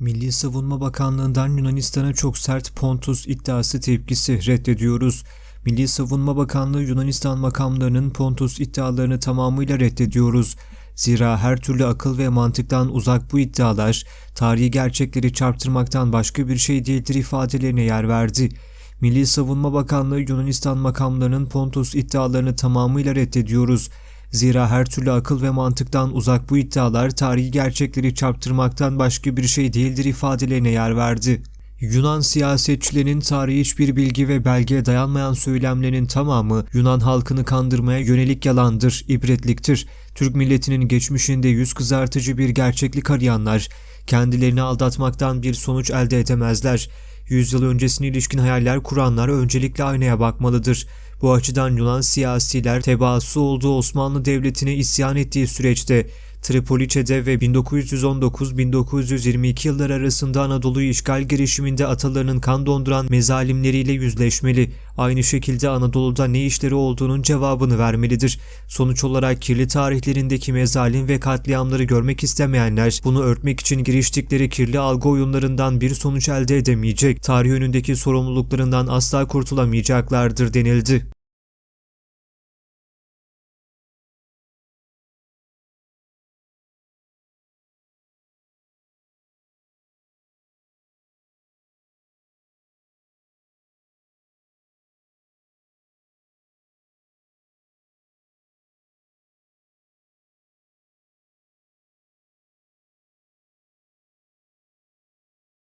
Milli Savunma Bakanlığı'ndan Yunanistan'a çok sert Pontus iddiası tepkisi reddediyoruz. Milli Savunma Bakanlığı Yunanistan makamlarının Pontus iddialarını tamamıyla reddediyoruz. Zira her türlü akıl ve mantıktan uzak bu iddialar, tarihi gerçekleri çarptırmaktan başka bir şey değildir ifadelerine yer verdi. Milli Savunma Bakanlığı Yunanistan makamlarının Pontus iddialarını tamamıyla reddediyoruz. Zira her türlü akıl ve mantıktan uzak bu iddialar tarihi gerçekleri çarptırmaktan başka bir şey değildir ifadelerine yer verdi. Yunan siyasetçilerinin tarihi hiçbir bilgi ve belgeye dayanmayan söylemlerinin tamamı Yunan halkını kandırmaya yönelik yalandır, ibretliktir. Türk milletinin geçmişinde yüz kızartıcı bir gerçeklik arayanlar, kendilerini aldatmaktan bir sonuç elde edemezler. Yüzyıl öncesine ilişkin hayaller kuranlar öncelikle aynaya bakmalıdır. Bu açıdan Yunan siyasiler tebaası olduğu Osmanlı Devleti'ne isyan ettiği süreçte Tripoliçe'de ve 1919-1922 yılları arasında Anadolu'yu işgal girişiminde atalarının kan donduran mezalimleriyle yüzleşmeli. Aynı şekilde Anadolu'da ne işleri olduğunun cevabını vermelidir. Sonuç olarak kirli tarihlerindeki mezalim ve katliamları görmek istemeyenler bunu örtmek için giriştikleri kirli algı oyunlarından bir sonuç elde edemeyecek, tarih önündeki sorumluluklarından asla kurtulamayacaklardır denildi.